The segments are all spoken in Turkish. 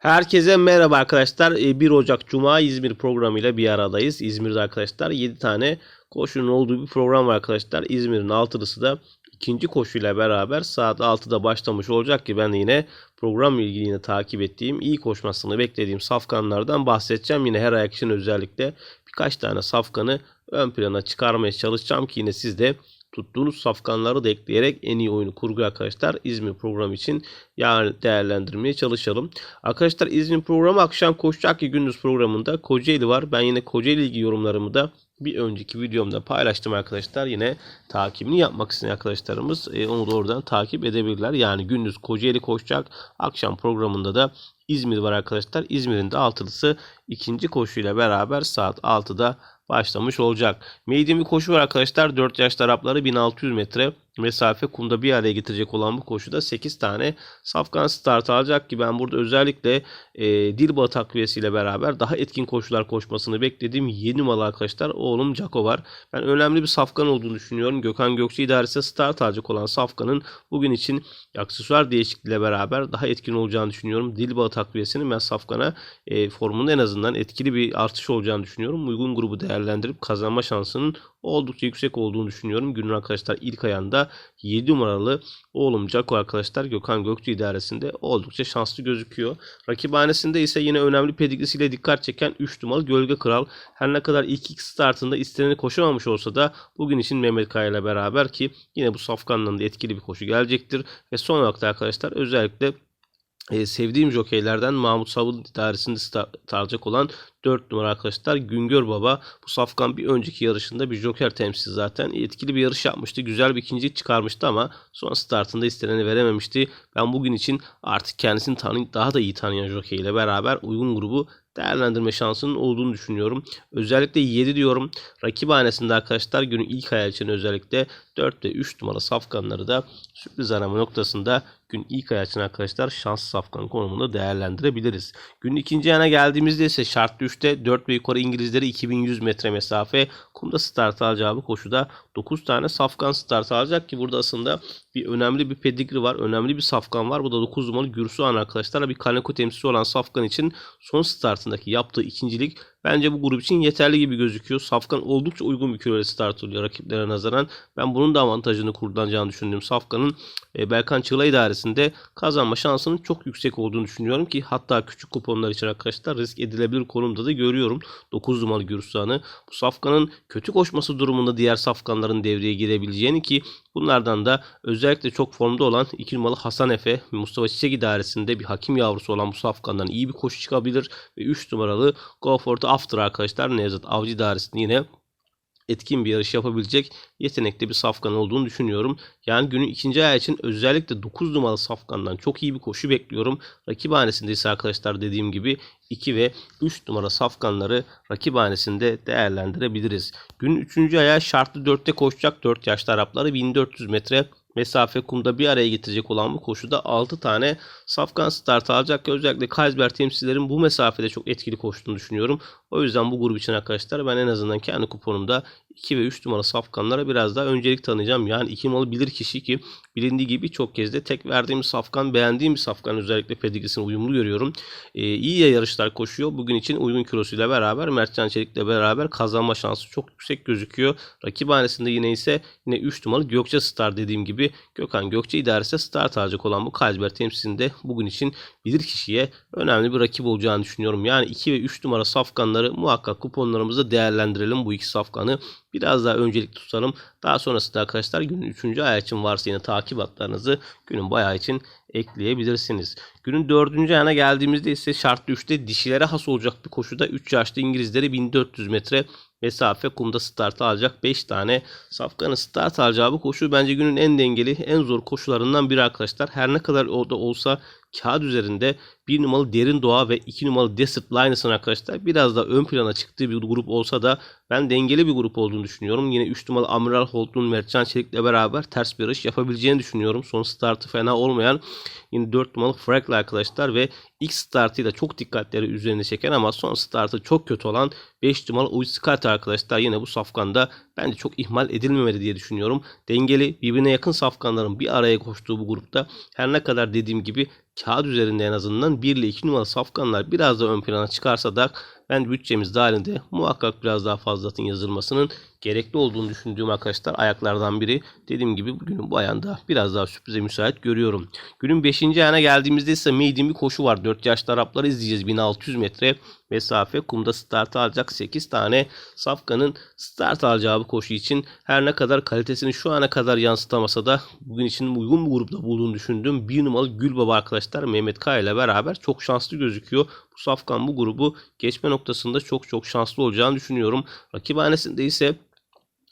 Herkese merhaba arkadaşlar. Ee, 1 Ocak Cuma İzmir programıyla bir aradayız. İzmir'de arkadaşlar 7 tane koşunun olduğu bir program var arkadaşlar. İzmir'in altılısı da ikinci koşuyla beraber saat 6'da başlamış olacak ki ben yine programla ilgili yine takip ettiğim, iyi koşmasını beklediğim safkanlardan bahsedeceğim. Yine her ayak için özellikle birkaç tane safkanı ön plana çıkarmaya çalışacağım ki yine siz de tuttuğunuz safkanları da ekleyerek en iyi oyunu kurgu arkadaşlar İzmir programı için yani değerlendirmeye çalışalım. Arkadaşlar İzmir programı akşam koşacak ki gündüz programında Kocaeli var. Ben yine Kocaeli ilgi yorumlarımı da bir önceki videomda paylaştım arkadaşlar. Yine takibini yapmak isteyen arkadaşlarımız e, onu da oradan takip edebilirler. Yani gündüz Kocaeli koşacak. Akşam programında da İzmir var arkadaşlar. İzmir'in de altılısı ikinci koşuyla beraber saat 6'da başlamış olacak. Bir koşu var arkadaşlar. 4 yaş Arapları 1600 metre mesafe kumda bir araya getirecek olan bu koşuda 8 tane safkan start alacak ki ben burada özellikle e, Dilba takviyesiyle beraber daha etkin koşular koşmasını beklediğim 7 numaralı arkadaşlar oğlum Cako var. Ben önemli bir safkan olduğunu düşünüyorum. Gökhan Gökçe idaresi start alacak olan safkanın bugün için aksesuar değişikliğiyle beraber daha etkin olacağını düşünüyorum. Dilba takviyesinin ben safkana e, formunda en azından etkili bir artış olacağını düşünüyorum. Uygun grubu değerlendirip kazanma şansının oldukça yüksek olduğunu düşünüyorum. Günün arkadaşlar ilk ayında 7 numaralı oğlum Cako arkadaşlar Gökhan Gökçe idaresinde oldukça şanslı gözüküyor. Rakiphanesinde ise yine önemli pedigrisiyle dikkat çeken 3 numaralı Gölge Kral. Her ne kadar ilk iki startında isteneni koşamamış olsa da bugün için Mehmet Kaya ile beraber ki yine bu safkanla da etkili bir koşu gelecektir. Ve son olarak da arkadaşlar özellikle e, sevdiğim jokeylerden Mahmut Savun idaresinde start alacak olan 4 numara arkadaşlar Güngör Baba. Bu Safkan bir önceki yarışında bir joker temsil zaten. Etkili bir yarış yapmıştı. Güzel bir ikincilik çıkarmıştı ama son startında isteneni verememişti. Ben bugün için artık kendisini tanı daha da iyi tanıyan jokey ile beraber uygun grubu değerlendirme şansının olduğunu düşünüyorum. Özellikle 7 diyorum. Rakibhanesinde arkadaşlar günün ilk ayağı için özellikle 4 ve 3 numara safkanları da sürpriz arama noktasında gün ilk ayağı için arkadaşlar şans safkan konumunda değerlendirebiliriz. Günün ikinci yana geldiğimizde ise şartlı 3'te 4 ve yukarı İngilizleri 2100 metre mesafe kumda start alacağı bu koşuda 9 tane safkan start alacak ki burada aslında bir önemli bir pedigri var. Önemli bir safkan var. Bu da 9 numaralı Gürsuhan arkadaşlar. Bir Kaneko temsilcisi olan safkan için son startındaki yaptığı ikincilik Bence bu grup için yeterli gibi gözüküyor. Safkan oldukça uygun bir kiloyla start oluyor rakiplere nazaran. Ben bunun da avantajını kullanacağını düşündüğüm Safkan'ın e, Berkan Çığla idaresinde kazanma şansının çok yüksek olduğunu düşünüyorum ki hatta küçük kuponlar için arkadaşlar risk edilebilir konumda da görüyorum. 9 numaralı Gürsuhan'ı. Bu Safkan'ın kötü koşması durumunda diğer Safkanların devreye girebileceğini ki bunlardan da özellikle çok formda olan 2 numaralı Hasan Efe Mustafa Çiçek idaresinde bir hakim yavrusu olan bu Safkan'dan iyi bir koşu çıkabilir ve 3 numaralı Go for the After arkadaşlar Nevzat Avcı idaresinde yine etkin bir yarış yapabilecek yetenekli bir safkan olduğunu düşünüyorum. Yani günün ikinci ayağı için özellikle 9 numaralı safkandan çok iyi bir koşu bekliyorum. Rakibhanesinde ise arkadaşlar dediğim gibi 2 ve 3 numara safkanları rakibhanesinde değerlendirebiliriz. Günün 3. ayağı şartlı 4'te koşacak 4 yaşlı Arapları 1400 metre mesafe kumda bir araya getirecek olan bu koşuda 6 tane safkan start alacak özellikle Kaysberg temsilcilerin bu mesafede çok etkili koştuğunu düşünüyorum. O yüzden bu grup için arkadaşlar ben en azından kendi kuponumda 2 ve 3 numara safkanlara biraz daha öncelik tanıyacağım. Yani 2 numaralı bilir kişi ki bilindiği gibi çok kez de tek verdiğim safkan beğendiğim bir safkan özellikle pedigrisine uyumlu görüyorum. Ee, iyi yarışlar koşuyor. Bugün için uygun kilosuyla beraber Mertcan Çelik'le beraber kazanma şansı çok yüksek gözüküyor. Rakibhanesinde yine ise yine 3 numaralı Gökçe Star dediğim gibi Gökhan Gökçe idaresi start alacak olan bu Kaysberg temsilinde bugün için bilir kişiye önemli bir rakip olacağını düşünüyorum. Yani 2 ve 3 numara safkanları muhakkak kuponlarımızda değerlendirelim bu iki safkanı. Biraz daha öncelik tutalım. Daha sonrasında arkadaşlar günün 3. ayağı için varsa yine takip hatlarınızı günün bayağı için ekleyebilirsiniz. Günün 4. ayağına geldiğimizde ise şartlı 3'te dişilere has olacak bir koşuda 3 yaşlı İngilizleri 1400 metre mesafe kumda start alacak 5 tane safkanın start alacağı bu koşu bence günün en dengeli en zor koşularından biri arkadaşlar. Her ne kadar o da olsa kağıt üzerinde bir numaralı Derin Doğa ve iki numaralı Desert Lines'ın arkadaşlar biraz da ön plana çıktığı bir grup olsa da ben dengeli bir grup olduğunu düşünüyorum. Yine 3 numaralı Amiral Holt'un Mertcan Çelik'le beraber ters bir yarış yapabileceğini düşünüyorum. Son startı fena olmayan yine 4 numaralı Frank'la arkadaşlar ve ilk startıyla çok dikkatleri üzerine çeken ama son startı çok kötü olan 5 numaralı Uyskat arkadaşlar yine bu safkanda bence çok ihmal edilmemeli diye düşünüyorum. Dengeli, birbirine yakın safkanların bir araya koştuğu bu grupta her ne kadar dediğim gibi kağıt üzerinde en azından 1 ile 2 numaralı safkanlar biraz da ön plana çıkarsa da ben bütçemiz dahilinde muhakkak biraz daha fazla atın yazılmasının gerekli olduğunu düşündüğüm arkadaşlar ayaklardan biri. Dediğim gibi bugünün bu ayağında biraz daha sürprize müsait görüyorum. Günün 5. ayağına geldiğimizde ise maiden bir koşu var. 4 yaşlı Arapları izleyeceğiz. 1600 metre mesafe. Kumda start alacak 8 tane safkanın start alacağı bu koşu için her ne kadar kalitesini şu ana kadar yansıtamasa da bugün için uygun bir grupta bulduğunu düşündüğüm bir numaralı Gülbaba arkadaşlar Mehmet Kaya ile beraber çok şanslı gözüküyor. Safkan bu grubu geçme noktasında çok çok şanslı olacağını düşünüyorum. Rakibhanesinde ise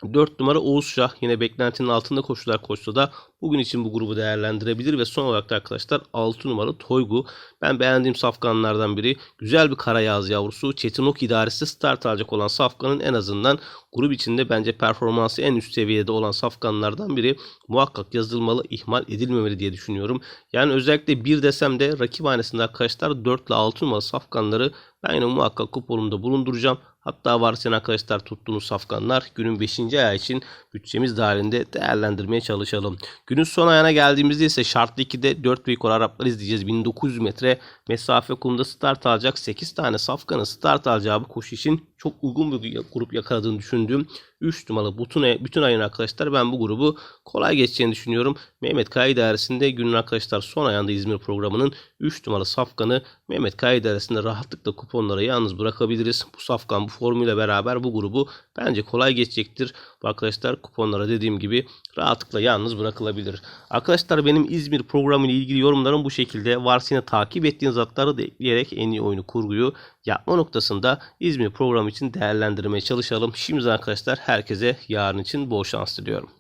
4 numara Oğuz Şah yine beklentinin altında koşular koşsa da bugün için bu grubu değerlendirebilir ve son olarak da arkadaşlar 6 numaralı Toygu. Ben beğendiğim safkanlardan biri. Güzel bir kara yağız yavrusu. Çetinok idaresi start alacak olan safkanın en azından grup içinde bence performansı en üst seviyede olan safkanlardan biri. Muhakkak yazılmalı, ihmal edilmemeli diye düşünüyorum. Yani özellikle bir desem de rakip hanesinde arkadaşlar 4 ile 6 numaralı safkanları ben yine muhakkak kuponumda bulunduracağım. Hatta varsa arkadaşlar tuttuğunuz safkanlar günün 5. ayağı için bütçemiz dahilinde değerlendirmeye çalışalım. Günün son ayağına geldiğimizde ise şartlı 2'de 4 büyük Araplar izleyeceğiz. 1900 metre mesafe kumda start alacak 8 tane safkanın start alacağı bu koşu için çok uygun bir grup yakaladığını düşündüğüm 3 numaralı bütün, bütün ayın arkadaşlar ben bu grubu kolay geçeceğini düşünüyorum. Mehmet Kaya idaresinde günün arkadaşlar son ayağında İzmir programının 3 numaralı safkanı Mehmet Kaya idaresinde rahatlıkla kuponlara yalnız bırakabiliriz. Bu safkan bu formuyla beraber bu grubu bence kolay geçecektir. Bu arkadaşlar kuponlara dediğim gibi rahatlıkla yalnız bırakılabilir. Arkadaşlar benim İzmir programı ile ilgili yorumlarım bu şekilde. Varsa takip ettiğiniz atları da ekleyerek en iyi oyunu kurguyu yapma noktasında İzmir programı için değerlendirmeye çalışalım. Şimdi arkadaşlar herkese yarın için bol şans diliyorum.